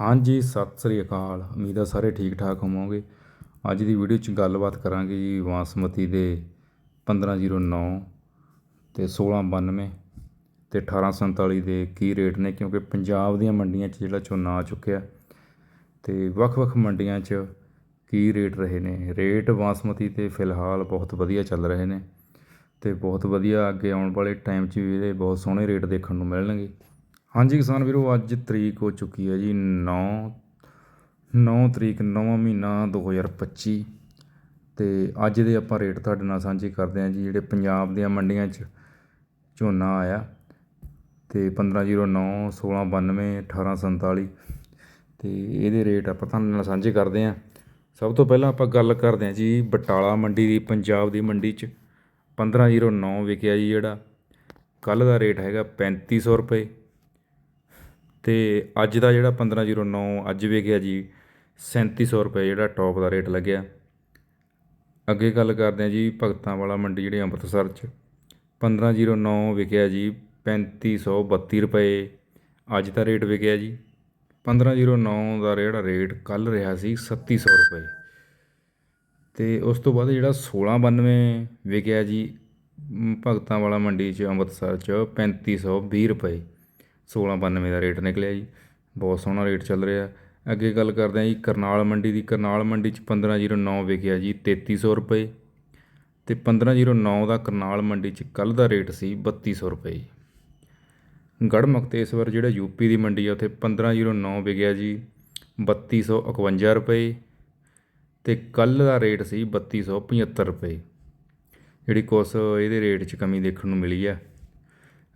ਹਾਂਜੀ, ਸਤਿ ਸ੍ਰੀ ਅਕਾਲ। ਉਮੀਦ ਆ ਸਾਰੇ ਠੀਕ ਠਾਕ ਹੋਵੋਗੇ। ਅੱਜ ਦੀ ਵੀਡੀਓ 'ਚ ਗੱਲਬਾਤ ਕਰਾਂਗੇ ਜੀ ਬਾਸਮਤੀ ਦੇ 1509 ਤੇ 1692 ਤੇ 1847 ਦੇ ਕੀ ਰੇਟ ਨੇ, ਕਿਉਂਕਿ ਪੰਜਾਬ ਦੀਆਂ ਮੰਡੀਆਂ 'ਚ ਜਿਹੜਾ ਝੋਨਾ ਆ ਚੁੱਕਿਆ ਤੇ ਵੱਖ-ਵੱਖ ਮੰਡੀਆਂ 'ਚ ਕੀ ਰੇਟ ਰਹੇ ਨੇ। ਰੇਟ ਬਾਸਮਤੀ ਤੇ ਫਿਲਹਾਲ ਬਹੁਤ ਵਧੀਆ ਚੱਲ ਰਹੇ ਨੇ ਤੇ ਬਹੁਤ ਵਧੀਆ ਅੱਗੇ ਆਉਣ ਵਾਲੇ ਟਾਈਮ 'ਚ ਵੀ ਇਹਦੇ ਬਹੁਤ ਸੋਹਣੇ ਰੇਟ ਦੇਖਣ ਨੂੰ ਮਿਲਣਗੇ। ਹਾਂਜੀ ਕਿਸਾਨ ਵੀਰੋ, ਅੱਜ ਤਰੀਕ ਹੋ ਚੁੱਕੀ ਹੈ ਜੀ 9 9 ਤਰੀਕ 9ਵਾਂ ਮਹੀਨਾ 2025 ਤੇ ਅੱਜ ਦੇ ਆਪਾਂ ਰੇਟ ਤੁਹਾਡੇ ਨਾਲ ਸਾਂਝੇ ਕਰਦੇ ਹਾਂ ਜੀ, ਜਿਹੜੇ ਪੰਜਾਬ ਦੀਆਂ ਮੰਡੀਆਂ 'ਚ ਝੋਨਾ ਆਇਆ ਤੇ 1509 1692 1847 ਤੇ ਇਹਦੇ ਰੇਟ ਆਪਾਂ ਤੁਹਾਡੇ ਨਾਲ ਸਾਂਝੇ ਕਰਦੇ ਹਾਂ। ਸਭ ਤੋਂ ਪਹਿਲਾਂ ਆਪਾਂ ਗੱਲ ਕਰਦੇ ਹਾਂ ਜੀ ਬਟਾਲਾ ਮੰਡੀ ਦੀ, ਪੰਜਾਬ ਦੀ ਮੰਡੀ 'ਚ 1509 ਵਿਕਿਆ ਜੀ ਜਿਹੜਾ ਕੱਲ ਦਾ ਰੇਟ ਹੈਗਾ 3500 ਰੁਪਏ। ਅਤੇ ਅੱਜ ਦਾ ਜਿਹੜਾ 1509 ਅੱਜ ਵਿਕਿਆ ਜੀ, ਸੈਂਤੀ ਸੌ ਰੁਪਏ ਜਿਹੜਾ ਟੋਪ ਦਾ ਰੇਟ ਲੱਗਿਆ। ਅੱਗੇ ਗੱਲ ਕਰਦੇ ਹਾਂ ਜੀ ਭਗਤਾਂ ਵਾਲਾ ਮੰਡੀ ਜਿਹੜੀ ਅੰਮ੍ਰਿਤਸਰ 'ਚ। 1509 ਵਿਕਿਆ ਜੀ 3532 ਰੁਪਏ, ਅੱਜ ਦਾ ਰੇਟ ਵਿਕਿਆ ਜੀ। 1509 ਦਾ ਜਿਹੜਾ ਰੇਟ ਕੱਲ ਰਿਹਾ ਸੀ, ਸੱਤੀ ਸੌ ਰੁਪਏ। ਤੇ ਉਸ ਤੋਂ ਬਾਅਦ ਜਿਹੜਾ 1692 ਵਿਕਿਆ ਜੀ, ਭਗਤਾਂ ਵਾਲਾ ਮੰਡੀ 'ਚ ਅੰਮ੍ਰਿਤਸਰ 'ਚ 3520 ਰੁਪਏ। 1692 ਦਾ ਰੇਟ ਨਿਕਲਿਆ ਜੀ, ਬਹੁਤ ਸੋਹਣਾ ਰੇਟ ਚੱਲ ਰਿਹਾ। ਅੱਗੇ ਗੱਲ ਕਰਦੇ ਹਾਂ ਜੀ, ਕਰਨਾਲ ਮੰਡੀ ਦੀ, ਕਰਨਾਲ ਮੰਡੀ 'ਚ 1509 ਵਿਕਿਆ ਜੀ 3300 ਰੁਪਏ। ਤੇ 1509 ਦਾ ਕਰਨਾਲ ਮੰਡੀ 'ਚ ਕੱਲ ਦਾ ਰੇਟ ਸੀ 3200 ਰੁਪਏ ਗੜ੍ਹ ਮੁਕਤੇਸ਼ਵਰ ਜਿਹੜਾ ਯੂਪੀ ਦੀ ਮੰਡੀ ਆ, ਉੱਥੇ 1509 ਵਿਕਿਆ ਜੀ 3251 ਰੁਪਏ। ਤੇ ਕੱਲ ਦਾ ਰੇਟ ਸੀ 3275 ਰੁਪਏ। ਜਿਹੜੀ ਕੁਛ ਇਹਦੇ ਰੇਟ 'ਚ ਕਮੀ ਦੇਖਣ ਨੂੰ ਮਿਲੀ ਆ।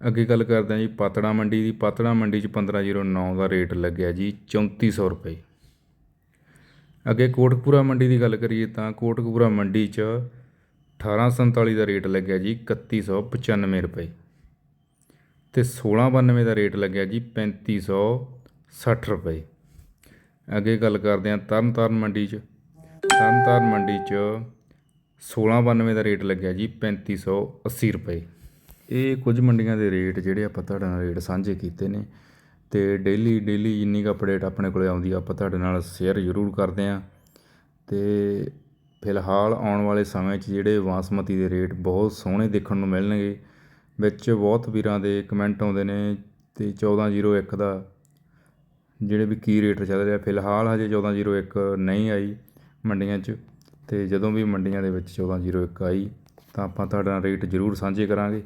ਅੱਗੇ ਗੱਲ ਕਰਦੇ ਹਾਂ ਜੀ, ਪਾਤੜਾ ਮੰਡੀ ਦੀ, ਪਾਤੜਾ ਮੰਡੀ 'ਚ 1509 ਦਾ ਰੇਟ ਲੱਗਿਆ ਜੀ 3400 ਰੁਪਏ। ਅੱਗੇ ਕੋਟਕਪੂਰਾ ਮੰਡੀ ਦੀ ਗੱਲ ਕਰੀਏ ਤਾਂ ਕੋਟਕਪੂਰਾ ਮੰਡੀ 'ਚ 1847 ਦਾ ਰੇਟ ਲੱਗਿਆ ਜੀ 3195 ਰੁਪਏ। ਤੇ 1692 ਦਾ ਰੇਟ ਲੱਗਿਆ ਜੀ 3560 ਰੁਪਏ। ਅੱਗੇ ਗੱਲ ਕਰਦੇ ਹਾਂ ਤਰਨਤਾਰਨ ਮੰਡੀ 'ਚ। ਤਰਨਤਾਰਨ ਮੰਡੀ 'ਚ 1692 ਦਾ ਰੇਟ ਲੱਗਿਆ ਜੀ 3580 ਰੁਪਏ। ਇਹ ਕੁਝ ਮੰਡੀਆਂ ਦੇ ਰੇਟ ਜਿਹੜੇ ਆਪਾਂ ਤੁਹਾਡੇ ਨਾਲ ਰੇਟ ਸਾਂਝੇ ਕੀਤੇ ਨੇ ਤੇ ਡੇਲੀ ਡੇਲੀ ਜਿੰਨੀ ਕੁ ਅਪਡੇਟ ਆਪਣੇ ਕੋਲੇ ਆਉਂਦੀ ਆ, ਆਪਾਂ ਤੁਹਾਡੇ ਨਾਲ ਸ਼ੇਅਰ ਜ਼ਰੂਰ ਕਰਦੇ ਹਾਂ ਤੇ ਫਿਲਹਾਲ ਆਉਣ ਵਾਲੇ ਸਮੇਂ 'ਚ ਜਿਹੜੇ ਬਾਸਮਤੀ ਦੇ ਰੇਟ ਬਹੁਤ ਸੋਹਣੇ ਦੇਖਣ ਨੂੰ ਮਿਲਣਗੇ, ਵਿੱਚ ਬਹੁਤ ਵੀਰਾਂ ਦੇ ਕਮੈਂਟ ਆਉਂਦੇ ਨੇ ਤੇ 1401 ਦਾ ਜਿਹੜੇ ਵੀ ਕੀ ਰੇਟ ਚੱਲ ਰਿਹਾ, ਫਿਲਹਾਲ ਹਜੇ 1401 ਨਹੀਂ ਆਈ ਮੰਡੀਆਂ 'ਚ ਤੇ ਜਦੋਂ ਵੀ ਮੰਡੀਆਂ ਦੇ ਵਿੱਚ 1401 ਆਈ ਤਾਂ ਆਪਾਂ ਤੁਹਾਡਾ ਰੇਟ ਜ਼ਰੂਰ ਸਾਂਝੇ ਕਰਾਂਗੇ।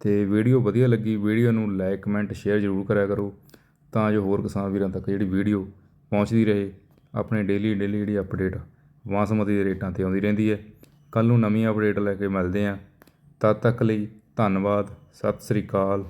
ਅਤੇ ਵੀਡੀਓ ਵਧੀਆ ਲੱਗੀ, ਵੀਡੀਓ ਨੂੰ ਲਾਈਕ ਕਮੈਂਟ ਸ਼ੇਅਰ ਜ਼ਰੂਰ ਕਰਿਆ ਕਰੋ ਤਾਂ ਜੋ ਹੋਰ ਕਿਸਾਨ ਵੀਰਾਂ ਤੱਕ ਜਿਹੜੀ ਵੀਡੀਓ ਪਹੁੰਚਦੀ ਰਹੇ। ਆਪਣੇ ਡੇਲੀ ਡੇਲੀ ਜਿਹੜੀ ਅਪਡੇਟ ਬਾਸਮਤੀ ਦੇ ਰੇਟਾਂ ਤੇ ਆਉਂਦੀ ਰਹਿੰਦੀ ਹੈ। ਕੱਲ੍ਹ ਨੂੰ ਨਵੀਂ ਅਪਡੇਟ ਲੈ ਕੇ ਮਿਲਦੇ ਹਾਂ। ਤਦ ਤੱਕ ਲਈ ਧੰਨਵਾਦ, ਸਤਿ ਸ੍ਰੀ ਅਕਾਲ।